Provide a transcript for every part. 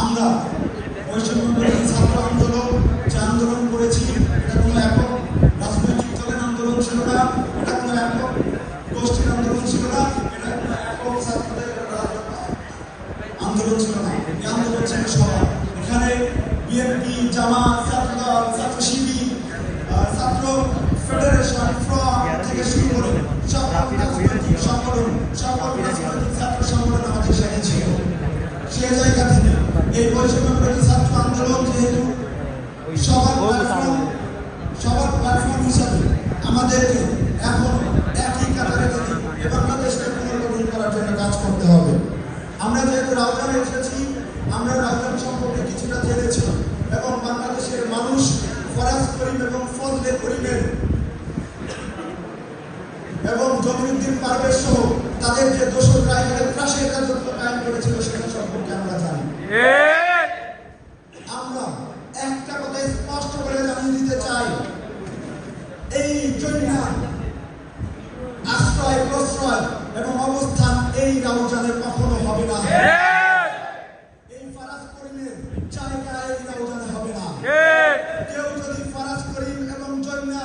আমরা ছাত্র আন্দোলন যে আন্দোলন করেছি, এটা কোনো একক রাজনৈতিক আন্দোলন ছিল না, এটা কোনো একক গোষ্ঠীর আন্দোলন ছিল না, এটা কোনো একক ছাত্রদের আন্দোলন ছিল না। এই আন্দোলন ছিল সবার। এখানে বিএনপি জামাত ছাত্রদল ছাত্র ছাত্র ফেডারেশন ফ্রম থেকে শুরু করে সকল এই বৈষম্য বিরোধী ছাত্র আন্দোলন যেহেতু সবার সবার প্ল্যাটফর্ম হিসাবে আমাদেরকে এখন একই কাতারে থেকে বাংলাদেশকে পুনর্গঠন করার জন্য কাজ করতে হবে। আমরা যেহেতু রাউজানে এসেছি আমরা রাউজান সম্পর্কে কিছুটা জেনেছি এবং বাংলাদেশের মানুষ ফরাজ করিম এবং ফজলে করিমের এবং জমিনুদ্দিন পারভেজ সহ তাদের যে দোষর রায়গড়ে ত্রাসের রাজত্ব কায়েম করেছিল সেটা সম্পর্কে আমরা জানি আমরা একটা কথা স্পষ্ট করে জানিয়ে দিতে চাই এই জন্য আশ্রয় প্রশ্রয় এবং অবস্থান এই রাউজানে কখনো হবে না। এই ফারাজ করিমের জায়গা এই রাউজানে হবে না। কেউ যদি ফারাজ করিম এবং জৈনা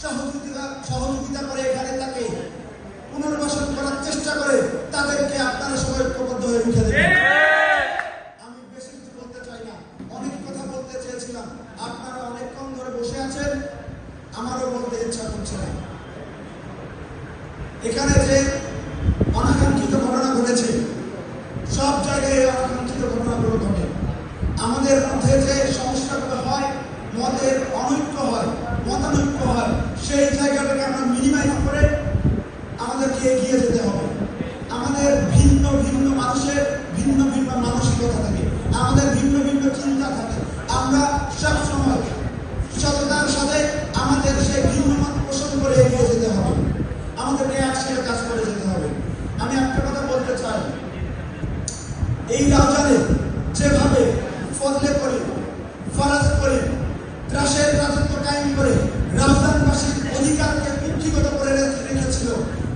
সহযোগিতা সহযোগিতা করে এখানে তাকে পুনর্বাসন করার চেষ্টা করে তাদেরকে আপনারা সবাই ঐক্যবদ্ধ হয়ে রুখে দেবেন। আমি বেশি কিছু বলতে চাই না। অনেক কথা বলতে চেয়েছিলাম। আপনারা অনেকক্ষণ ধরে বসে আছেন। আমারও বলতে ইচ্ছা করছে না। এখানে যে সব জায়গায় ঘটে। আমাদের মধ্যে যে সমস্যাগুলো হয় মতের অনৈক্য হয়, মতানৈক্য হয়, সেই জায়গাটাকে আমরা মিনিমাইজ করে আমাদেরকে এগিয়ে যেতে হবে। আমাদের ভিন্ন ভিন্ন মানুষের ভিন্ন ভিন্ন মানসিকতা থাকে, আমাদের ভিন্ন ভিন্ন চিন্তা থাকে। আমরা সবসময় সততার সাথে আমাদের সেই ভিন্ন মত পোষণ করে এগিয়ে যেতে হবে। আমাদেরকে একসাথে কাজ করে যেতে হবে। আমি একটা এই রাজারে যেভাবে ফজলে করে ফরাজ করে ত্রাসের রাজত্ব কায়েম করে রাজধানবাসীর অধিকারকে কুক্ষিগত করে রেখে- রেখেছিল,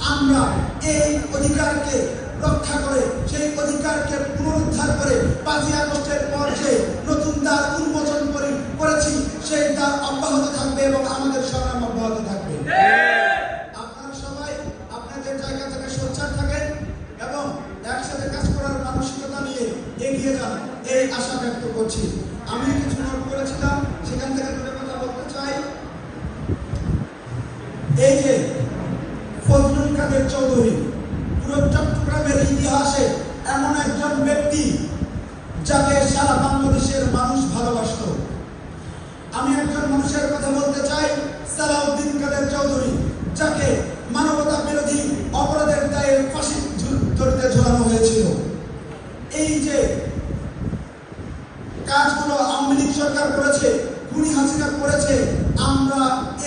আমরা এই অধিকারকে রক্ষা করে, সেই অধিকারকে পুনরুদ্ধার করে পাঁচই আগস্টের পর যে নতুন দ্বার এগিয়ে যান এই আশা ব্যক্ত করছি। আমি কিছু নোট করেছিলাম সেখান থেকে দুটো কথা বলতে চাই। এই যে ফজলুল কাদের চৌধুরী, পুরো চট্টগ্রামের ইতিহাসে এমন একজন ব্যক্তি যাকে সারা বাংলাদেশের মানুষ ভালোবাসতো। আমি একজন মানুষের কথা বলতে চাই। সরকার করেছে খুনি হাসিনা করেছে আমরা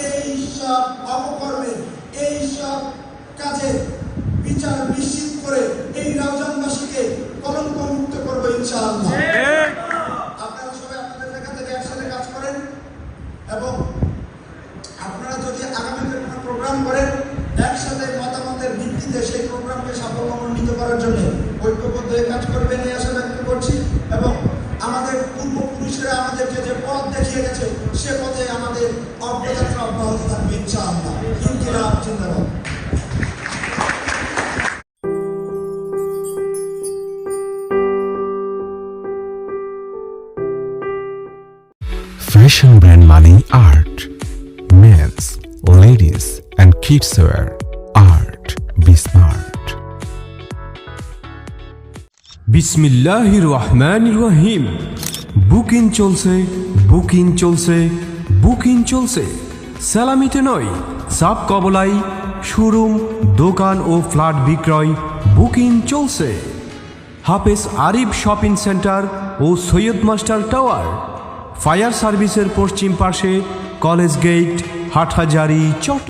এই সব অপকর্মে এই সব কাজে বিচার নিশ্চিত করে এই রাউজানবাসীকে কলঙ্ক মুক্ত করব ইনশাআল্লাহ। আপনারা সবাই আপনাদের জায়গা থেকে একসাথে কাজ করেন এবং আপনারা যদি আগামীতে কোনো প্রোগ্রাম করেন একসাথে মতামতের ভিত্তিতে সেই প্রোগ্রামকে সাফল্যমণ্ডিত করার জন্য আমাদের পূর্বপুরুষেরা আমাদেরকে যে পথ দেখিয়ে গেছে সে পথে আমাদের অগ্রযাত্রা অব্যাহত থাকবে ইনশাআল্লাহ ইনকিলাব জিন্দাবাদ Fashion brand Money Art. Men's, ladies, and kids wear. Art. Be smart. বিসমিল্লাহির রহমান রহিম বুকিং চলছে বুকিং চলছে বুকিং চলছে। সালামিতে নয় সাপ কবলাই শোরুম, দোকান ও ফ্ল্যাট বিক্রয়, বুকিং চলছে। হাফেজ আরিফ শপিং সেন্টার ও সৈয়দ মাস্টার টাওয়ার। ফায়ার সার্ভিসের পশ্চিম পাশে কলেজ গেট, হাটহাজারি, চট